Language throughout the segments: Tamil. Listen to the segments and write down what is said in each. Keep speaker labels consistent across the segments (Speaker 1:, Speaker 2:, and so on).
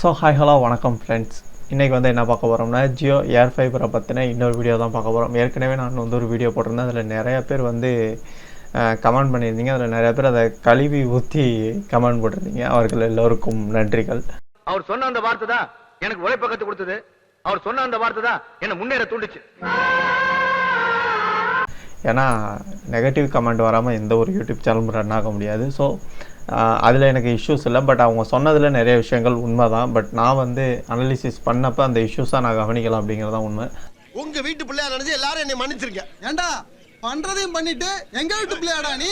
Speaker 1: ஸோ ஹாய் ஹலோ வணக்கம் ஃப்ரெண்ட்ஸ் இன்றைக்கி வந்து என்ன பார்க்க போகிறோம்னா ஜியோ ஏர் ஃபைபரை பற்றின இன்னொரு வீடியோ தான் பார்க்க போகிறோம் ஏற்கனவே நான் வந்து ஒரு வீடியோ போட்டிருந்தேன். அதில் நிறைய பேர் வந்து கமெண்ட் பண்ணியிருந்தீங்க. அதில் நிறைய பேர் அதை கழுவி ஊற்றி கமெண்ட் போட்டிருந்தீங்க. அவர்கள் எல்லோருக்கும் நன்றிகள்.
Speaker 2: அவர் சொன்ன அந்த வார்த்தை தான் எனக்கு உழைப்ப கத்து கொடுத்தது. அவர் சொன்ன அந்த வார்த்தை தான் என்ன முன்னேற தூண்டுச்சு.
Speaker 1: ஏன்னா நெகட்டிவ் கமெண்ட் வராமல் எந்த ஒரு யூடியூப் சேனலும் ரன் ஆக முடியாது. ஸோ அதில் எனக்கு இஷ்யூஸ் இல்லை. பட் அவங்க சொன்னதில் நிறைய விஷயங்கள் உண்மை தான் பட் நான் வந்து அனலிசிஸ் பண்ணப்போ அந்த இஷ்யூஸாக நான் கவனிக்கலாம் அப்படிங்கிறது தான் உண்மை.
Speaker 3: உங்க வீட்டு பிள்ளையா நினைச்சு எல்லாரும் என்னை மன்னிச்சிருங்க.
Speaker 4: ஏண்டா பண்றதையும் பண்ணிட்டு எங்க வீட்டு பிள்ளையாடா நீ?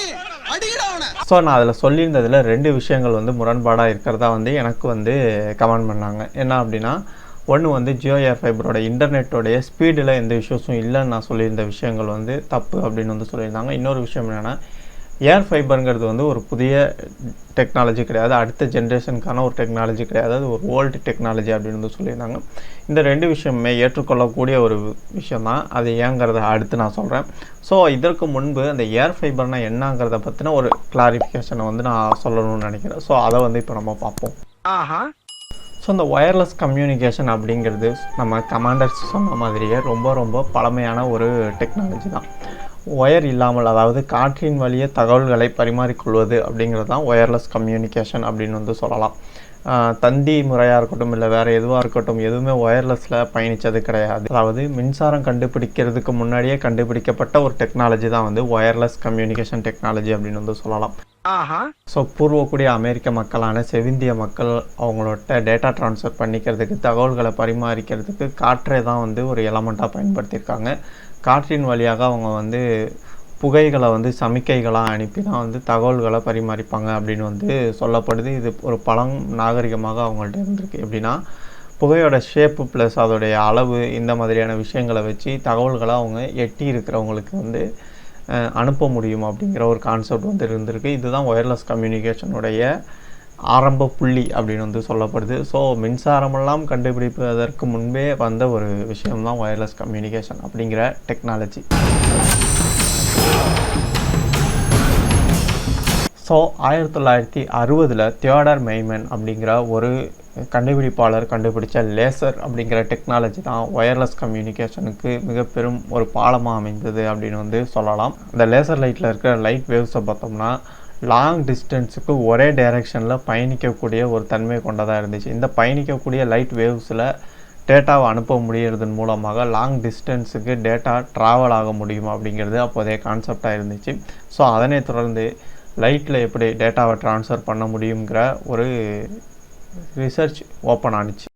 Speaker 4: அடிக்கடா அவனை.
Speaker 1: ஸோ நான் அதில் சொல்லியிருந்ததில் ரெண்டு விஷயங்கள் வந்து முரண்பாடாக இருக்கிறதா வந்து எனக்கு வந்து கமெண்ட் பண்ணாங்க. என்ன அப்படின்னா ஒன்று வந்து ஜியோ ஏர் ஃபைபரோட இன்டர்நெட்டோடைய ஸ்பீடில் எந்த இஷ்யூஸும் இல்லைன்னு நான் சொல்லியிருந்த விஷயங்கள் வந்து தப்பு அப்படின்னு வந்து சொல்லியிருந்தாங்க. இன்னொரு விஷயம் என்னென்னா ஏர் ஃபைபருங்கிறது வந்து ஒரு புதிய டெக்னாலஜி கிடையாது. அடுத்த ஜென்ரேஷனுக்கான ஒரு டெக்னாலஜி கிடையாது. அது ஒரு ஓல்டு டெக்னாலஜி அப்படின்னு வந்து சொல்லியிருந்தாங்க. இந்த ரெண்டு விஷயமே ஏற்றுக்கொள்ளக்கூடிய ஒரு விஷயம் தான் அது ஏங்கிறத அடுத்து நான் சொல்கிறேன் ஸோ இதற்கு முன்பு அந்த ஏர் ஃபைபர்னால் என்னங்கிறத பற்றின ஒரு கிளாரிஃபிகேஷனை வந்து நான் சொல்லணும்னு நினைக்கிறேன். ஸோ அதை வந்து இப்போ நம்ம பார்ப்போம்.
Speaker 2: ஆஹா.
Speaker 1: ஸோ இந்த ஒயர்லெஸ் கம்யூனிகேஷன் அப்படிங்கிறது நம்ம கமாண்டர்ஸ் சொன்ன மாதிரியே ரொம்ப ரொம்ப பழமையான ஒரு டெக்னாலஜி தான். ஒயர் இல்லாமல் அதாவது காற்றின் வழியே தகவல்களை பரிமாறிக்கொள்வது அப்படிங்கிறது தான் ஒயர்லெஸ் கம்யூனிகேஷன் அப்படின்னு வந்து சொல்லலாம். தந்தி முறையாக இருக்கட்டும் இல்லை வேறு எதுவாக இருக்கட்டும் எதுவுமே ஒயர்லெஸில் பயணித்தது கிடையாது. அதாவது மின்சாரம் கண்டுபிடிக்கிறதுக்கு முன்னாடியே கண்டுபிடிக்கப்பட்ட ஒரு டெக்னாலஜி தான் வந்து ஒயர்லெஸ் கம்யூனிகேஷன் டெக்னாலஜி அப்படின்னு வந்து சொல்லலாம். ஸோ பூர்வக்கூடிய அமெரிக்க மக்களான செவிந்திய மக்கள் அவங்களோட டேட்டா ட்ரான்ஸ்ஃபர் பண்ணிக்கிறதுக்கு தகவல்களை பரிமாறிக்கிறதுக்கு காற்றை தான் வந்து ஒரு எலமெண்ட்டாக பயன்படுத்தியிருக்காங்க. காற்றின் வழியாக அவங்க வந்து புகைகளை வந்து சமிக்கைகளாக அனுப்பி தான் வந்து தகவல்களை பரிமாறிப்பாங்க அப்படின்னு வந்து சொல்லப்படுது. இது ஒரு பழம் நாகரிகமாக அவங்கள்ட்ட இருந்திருக்கு. எப்படின்னா புகையோட ஷேப்பு ப்ளஸ் அதோடைய அளவு இந்த மாதிரியான விஷயங்களை வச்சு தகவல்களை அவங்க எட்டி இருக்கிறவங்களுக்கு வந்து அனுப்ப முடியும் அப்படிங்கிற ஒரு கான்செப்ட் வந்து இருந்திருக்கு. இதுதான் ஒயர்லெஸ் கம்யூனிகேஷனுடைய ஆரம்ப புள்ளி அப்படின்னு வந்து சொல்லப்படுது. ஸோ மின்சாரமெல்லாம் கண்டுபிடிப்பதற்கு முன்பே வந்த ஒரு விஷயம் தான் ஒயர்லெஸ் கம்யூனிகேஷன் அப்படிங்கிற டெக்னாலஜி ஸோ ஆயிரத்தி தொள்ளாயிரத்தி அறுபதில் தியோடர் மெய்மன் அப்படிங்கிற ஒரு கண்டுபிடிப்பாளர் கண்டுபிடிச்ச லேசர் அப்படிங்கிற டெக்னாலஜி தான் ஒயர்லெஸ் கம்யூனிகேஷனுக்கு மிக பெரும் ஒரு பாலமாக அமைந்தது அப்படின்னு வந்து சொல்லலாம். இந்த லேசர் லைட்டில் இருக்கிற லைட் வேவ்ஸை பார்த்தோம்னா லாங் டிஸ்டன்ஸுக்கு ஒரே டைரெக்ஷனில் பயணிக்கக்கூடிய ஒரு தன்மை கொண்டதாக இருந்துச்சு. இந்த பயணிக்கக்கூடிய லைட் வேவ்ஸில் டேட்டாவை அனுப்ப முடியறதன் மூலமாக லாங் டிஸ்டன்ஸுக்கு டேட்டா ட்ராவல் ஆக முடியும் அப்படிங்கிறது அப்போதைய கான்செப்டாக இருந்துச்சு. ஸோ அதனை தொடர்ந்து லைட்டில் எப்படி டேட்டாவை ட்ரான்ஸ்ஃபர் பண்ண முடியுங்கிற ஒரு ரிசர்ச் ஓப்பன் ஆனுச்சு.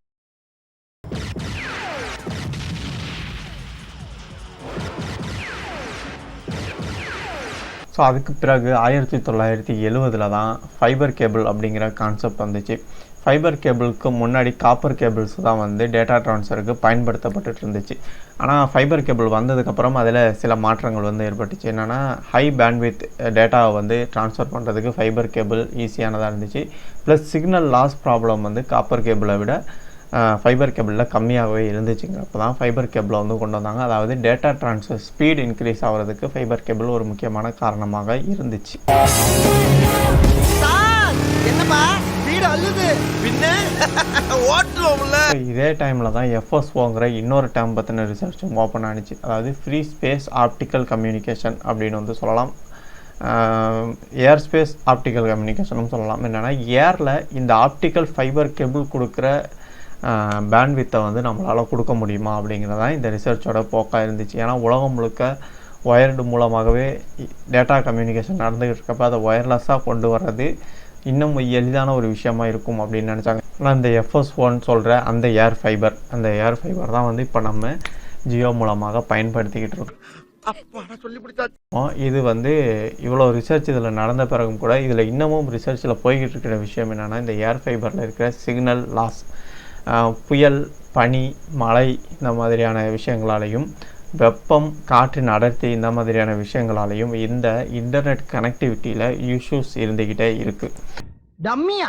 Speaker 1: ஸோ அதுக்கு பிறகு ஆயிரத்தி தொள்ளாயிரத்தி எழுவதில் தான் ஃபைபர் கேபிள் அப்படிங்கிற கான்செப்ட் வந்துச்சு. ஃபைபர் கேபிளுக்கு முன்னாடி காப்பர் கேபிள்ஸ் தான் வந்து டேட்டா ட்ரான்ஸ்ஃபருக்கு பயன்படுத்தப்பட்டுட்டு இருந்துச்சு. ஆனால் ஃபைபர் கேபிள் வந்ததுக்கப்புறம் அதில் சில மாற்றங்கள் வந்து ஏற்பட்டுச்சு. என்னென்னா ஹை பேண்ட்வித் டேட்டாவை வந்து ட்ரான்ஸ்ஃபர் பண்ணுறதுக்கு ஃபைபர் கேபிள் ஈஸியானதாக இருந்துச்சு. ப்ளஸ் சிக்னல் லாஸ் ப்ராப்ளம் வந்து காப்பர் கேபிளை விட ஃபைபர் கேபிளில் கம்மியாகவே இருந்துச்சுங்க. அப்போ தான் ஃபைபர் கேபிளை வந்து கொண்டு வந்தாங்க. அதாவது டேட்டா ட்ரான்ஸ்ஃபர் ஸ்பீட் இன்க்ரீஸ் ஆகிறதுக்கு ஃபைபர் கேபிள் ஒரு முக்கியமான காரணமாக இருந்துச்சு.
Speaker 3: என்னப்பா? வீடு அள்ளுது பின்ன? ஓட்டுவோம்ல
Speaker 1: இதே டைமில் தான் எஃப்எஸ்ஓங்கிற இன்னொரு டேம் பற்றின ரிசர்ச்சும் ஓப்பன் ஆனிச்சு. அதாவது ஃப்ரீ ஸ்பேஸ் ஆப்டிக்கல் கம்யூனிகேஷன் அப்படின்னு வந்து சொல்லலாம். ஏர் ஸ்பேஸ் ஆப்டிக்கல் கம்யூனிகேஷனும் சொல்லலாம். என்னென்னா ஏரில் இந்த ஆப்டிக்கல் ஃபைபர் கேபிள் கொடுக்குற பேண்ட்வித்தை வந்து நம்மளால் கொடுக்க முடியுமா அப்படிங்கிறதான் இந்த ரிசர்ச்சோட போக்காக இருந்துச்சு. ஏன்னா உலகம் முழுக்க ஒயர்டு மூலமாகவே டேட்டா கம்யூனிகேஷன் நடந்துகிட்டு இருக்கப்ப அதை ஒயர்லெஸ்ஸாக கொண்டு வர்றது இன்னும் எளிதான ஒரு விஷயமா இருக்கும் அப்படின்னு நினச்சாங்க. ஆனால் இந்த எஃப்எஸ் ஒன் சொல்கிற அந்த ஏர் ஃபைபர் அந்த ஏர் ஃபைபர் தான் வந்து இப்போ நம்ம ஜியோ மூலமாக பயன்படுத்திக்கிட்டு இருக்கோம். இது வந்து இவ்வளோ ரிசர்ச் இதில் நடந்த பிறகும் கூட இதில் இன்னமும் ரிசர்ச்சில் போய்கிட்டு இருக்கிற விஷயம் என்னென்னா இந்த ஏர் ஃபைபரில் இருக்கிற சிக்னல் லாஸ் புயல் பனி மழை இந்த மாதிரியான விஷயங்களாலையும் வெப்பம் காற்றின் அடர்த்தி இந்த மாதிரியான விஷயங்களாலையும் இந்த இன்டர்நெட் கனெக்டிவிட்டியில் இஷ்யூஸ் இருந்துக்கிட்டே இருக்குது
Speaker 5: டம்மியா?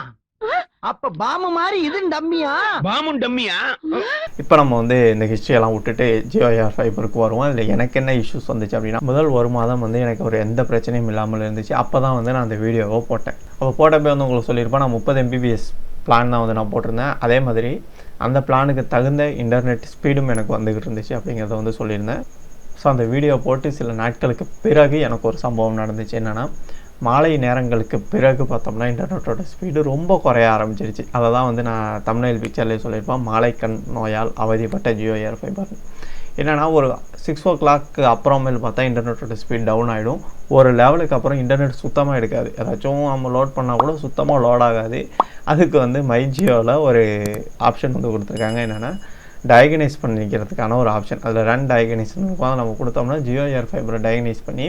Speaker 5: அப்ப பாம மாதிரி இது டம்மியா?
Speaker 2: பாமும் டம்மியா?
Speaker 1: இப்போ நம்ம வந்து இந்த ஹிஸ்ட்ரியெல்லாம் விட்டுட்டு ஜியோ ஏர் ஃபைபருக்கு வருவோம். அதில் எனக்கு என்ன இஷ்யூஸ் வந்துச்சு அப்படின்னா முதல் ஒரு மாதம் வந்து எனக்கு ஒரு எந்த பிரச்சனையும் இல்லாமல் இருந்துச்சு. அப்போ தான் வந்து நான் அந்த வீடியோவை போட்டேன். அப்போ போட்டப்போ வந்து உங்களுக்கு சொல்லியிருப்பேன் நான் முப்பது எம்பிபிஎஸ் பிளான் தான் வந்து நான் போட்டிருந்தேன். அதே மாதிரி அந்த பிளானுக்கு தகுந்த இன்டர்நெட் ஸ்பீடும் எனக்கு வந்துக்கிட்டு இருந்துச்சு அப்படிங்கிறத வந்து சொல்லியிருந்தேன். ஸோ அந்த வீடியோ போட்டு சில நாட்களுக்கு பிறகு எனக்கு ஒரு சம்பவம் நடந்துச்சு. என்னென்னா மாலை நேரங்களுக்கு பிறகு பார்த்தோம்னா இன்டர்நெட்டோட ஸ்பீடு ரொம்ப குறைய ஆரம்பிச்சிருச்சு. அதை தான் வந்து நான் தமிழில் பிக்சர்லேயே சொல்லியிருப்பேன். மாலை கண் நோயால் அவதிப்பட்ட ஜியோ ஏர் ஃபைபர் என்னென்னா ஒரு சிக்ஸ் ஓ கிளாக்கு அப்புறமேல் பார்த்தா இன்டர்நெட்டோட ஸ்பீட் டவுன் ஆகிடும் ஒரு லெவலுக்கு அப்புறம் இன்டர்நெட் சுத்தமாக எடுக்காது. ஏதாச்சும் நம்ம லோட் பண்ணால் கூட சுத்தமாக லோட் ஆகாது. அதுக்கு வந்து மை ஜியோவில் ஒரு ஆப்ஷன் வந்து கொடுத்துருக்காங்க. என்னென்னா டயகனைஸ் பண்ணிக்கிறதுக்கான ஒரு ஆப்ஷன் அதில் ரன் டயகனைஸ்னு இருக்கும். நம்ம கொடுத்தோம்னா ஜியோ ஏர் ஃபைபரை டயகனைஸ் பண்ணி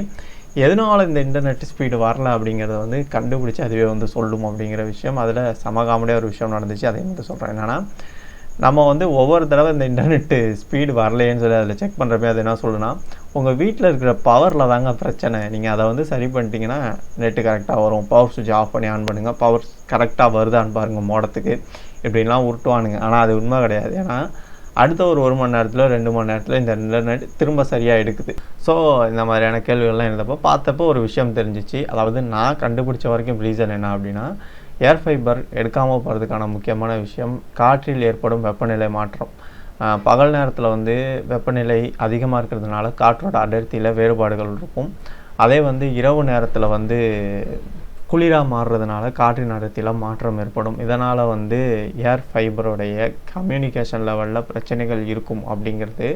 Speaker 1: எதனால் இந்த இன்டர்நெட் ஸ்பீடு வரல அப்படிங்கிறத வந்து கண்டுபிடிச்சி அதுவே வந்து சொல்லும் அப்படிங்கிற விஷயம். அதில் சமகாமடியாக ஒரு விஷயம் நடந்துச்சு. அதை வந்து சொல்கிறேன் என்னென்னா நம்ம வந்து ஒவ்வொரு தடவை இந்த இன்டர்நெட்டு ஸ்பீடு வரலையேன்னு சொல்லி அதில் செக் பண்ணுறப்ப அது என்ன சொல்லுன்னா உங்கள் வீட்டில் இருக்கிற பவரில் தாங்க பிரச்சனை. நீங்கள் அதை வந்து சரி பண்ணிட்டீங்கன்னா நெட்டு கரெக்டாக வரும். பவர் சுவிட்ச் ஆஃப் பண்ணி ஆன் பண்ணுங்கள் பவர் கரெக்டாக வருதான்னு பாருங்கள் மோடத்துக்கு. இப்படின்லாம் உருட்டுவானுங்க. ஆனால் அது உண்மை கிடையாது. ஏன்னா அடுத்த ஒரு ஒரு மணி நேரத்தில் ரெண்டு மணி நேரத்தில் இந்த இன்டர்நெட் திரும்ப சரியாக எடுக்குது. ஸோ இந்த மாதிரியான கேள்விகள்லாம் இருந்தப்போ பார்த்தப்போ ஒரு விஷயம் தெரிஞ்சிச்சு. அதாவது நான் கண்டுபிடிச்ச வரைக்கும் ரீசன் என்ன அப்படின்னா ஏர் ஃபைபர் எடுக்காமல் போகிறதுக்கான முக்கியமான விஷயம் காற்றில் ஏற்படும் வெப்பநிலை மாற்றம். பகல் நேரத்தில் வந்து வெப்பநிலை அதிகமாக இருக்கிறதுனால காற்றோட அடர்த்தியில் வேறுபாடுகள் இருக்கும். அதே வந்து இரவு நேரத்தில் வந்து குளிராக மாறுறதுனால காற்றின் அடர்த்தியில் மாற்றம் ஏற்படும். இதனால் வந்து ஏர் ஃபைபருடைய கம்யூனிகேஷன் லெவலில் பிரச்சனைகள் இருக்கும் அப்படிங்கிறது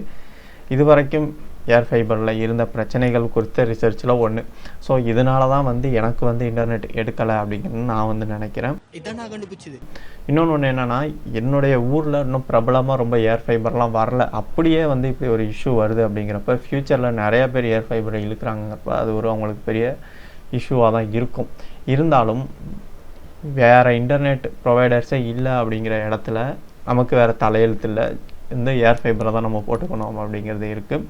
Speaker 1: இதுவரைக்கும் ஏர் ஃபைபரில் இருந்த பிரச்சனைகள் குறித்த ரிசர்ச்சில் ஒன்று ஸோ இதனால தான் வந்து எனக்கு வந்து இன்டர்நெட் எடுக்கலை அப்படிங்கிறது நான் வந்து நினைக்கிறேன்.
Speaker 3: இதான் நான் கண்டுபிடிச்சது.
Speaker 1: இன்னொன்று ஒன்று என்னென்னா என்னுடைய ஊரில் இன்னும் பிரபலமாக ரொம்ப ஏர் ஃபைபர்லாம் வரல. அப்படியே வந்து இப்படி ஒரு இஷ்யூ வருது அப்படிங்கிறப்ப ஃப்யூச்சரில் நிறைய பேர் ஏர் ஃபைபரை இழுக்கிறாங்கிறப்ப அது ஒரு அவங்களுக்கு பெரிய இஷ்யூவாக தான் இருக்கும். இருந்தாலும் வேறு இன்டர்நெட் ப்ரொவைடர்ஸே இல்லை அப்படிங்கிற இடத்துல நமக்கு வேறு தலையெழுத்து இல்லை. இந்த ஏர் ஃபைபரை தான் நம்ம போட்டுக்கணும் அப்படிங்கிறது இருக்குது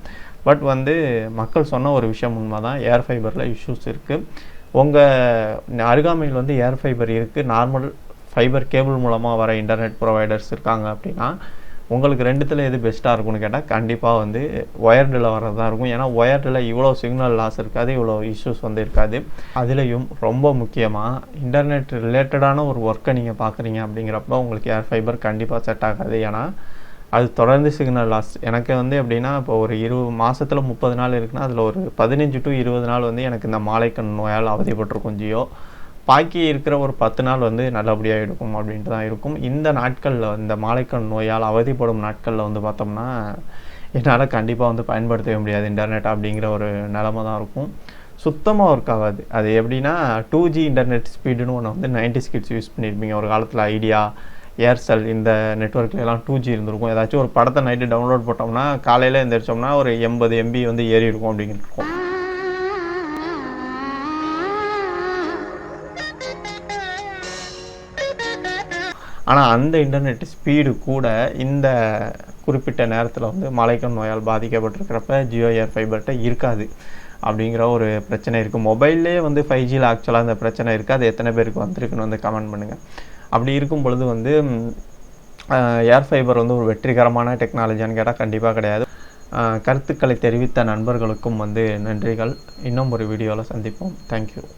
Speaker 1: பட் வந்து மக்கள் சொன்ன ஒரு விஷயம் உண்மை தான் ஏர் ஃபைபரில் இஷ்யூஸ் இருக்குது உங்கள் அருகாமையில் வந்து ஏர் ஃபைபர் இருக்குது நார்மல் ஃபைபர் கேபிள் மூலமாக வர இன்டர்நெட் ப்ரொவைடர்ஸ் இருக்காங்க அப்படின்னா உங்களுக்கு ரெண்டுத்தில் எது பெஸ்ட்டாக இருக்கும்னு கேட்டால் கண்டிப்பாக வந்து ஒயர்டில் வர்றது தான் இருக்கும். ஏன்னா ஒயர்டில் இவ்வளோ சிக்னல் லாஸ் இருக்காது இவ்வளோ இஷ்யூஸ் வந்து இருக்காது. அதுலேயும் ரொம்ப முக்கியமாக இன்டர்நெட் ரிலேட்டடான ஒரு ஒர்க்கை நீங்கள் பார்க்குறீங்க அப்படிங்கிறப்ப உங்களுக்கு ஏர் ஃபைபர் கண்டிப்பாக செட் ஆகாது. ஏன்னா அது தொடர்ந்து சிக்னல் லாஸ் எனக்கு வந்து எப்படின்னா இப்போ ஒரு இருபது மாதத்தில் முப்பது நாள் இருக்குன்னா அதில் ஒரு பதினஞ்சு டு இருபது நாள் வந்து எனக்கு இந்த மாலைக்கண் நோயால் அவதிப்பட்டிருக்கும் ஜியோ. பாக்கி இருக்கிற ஒரு பத்து நாள் வந்து நல்லபடியாக இருக்கும் அப்படின்ட்டு தான் இருக்கும். இந்த நாட்களில் இந்த மாலைக்கண் நோயால் அவதிப்படும் நாட்களில் வந்து பார்த்தோம்னா என்னால் கண்டிப்பாக வந்து பயன்படுத்தவே முடியாது இன்டர்நெட் அப்படிங்கிற ஒரு நிலமை தான் இருக்கும். சுத்தமாக ஒர்க் ஆகாது. அது எப்படின்னா டூ ஜி இன்டர்நெட் ஸ்பீடுன்னு ஒன்று வந்து நைன்டி ஸ்கிட்ஸ் யூஸ் பண்ணியிருப்பீங்க ஒரு காலத்தில் ஐடியா ஏர்செல் இந்த நெட்ஒர்க்ல எல்லாம் டூ ஜி இருந்திருக்கும். ஏதாச்சும் ஒரு படத்தை நைட்டு டவுன்லோட் போட்டோம்னா காலையில் எழுந்திரிச்சோம்னா ஒரு எண்பது எம்பி வந்து ஏறி இருக்கும். அப்படிங்கிட்டு ஆனால் அந்த இன்டர்நெட் ஸ்பீடு கூட இந்த குறிப்பிட்ட நேரத்தில் வந்து மலைக்கம் நோயால் பாதிக்கப்பட்டிருக்கிறப்ப ஜியோ ஏர் ஃபைபர்கிட்ட இருக்காது அப்படிங்கிற ஒரு பிரச்சனை இருக்குது மொபைல்லே வந்து ஃபைவ் ஜியில் ஆக்சுவலாக அந்த பிரச்சனை இருக்குது. அது எத்தனை பேருக்கு வந்திருக்குன்னு வந்து கமெண்ட் பண்ணுங்கள் அப்படி இருக்கும் பொழுது வந்து ஏர் ஃபைபர் வந்து ஒரு வெற்றிகரமான டெக்னாலஜின்னு கேட்டால் கண்டிப்பாக கிடையாது. கருத்துக்களை தெரிவித்த நண்பர்களுக்கும் வந்து நன்றிகள். இன்னும் ஒரு வீடியோவில் சந்திப்போம். தேங்க்யூ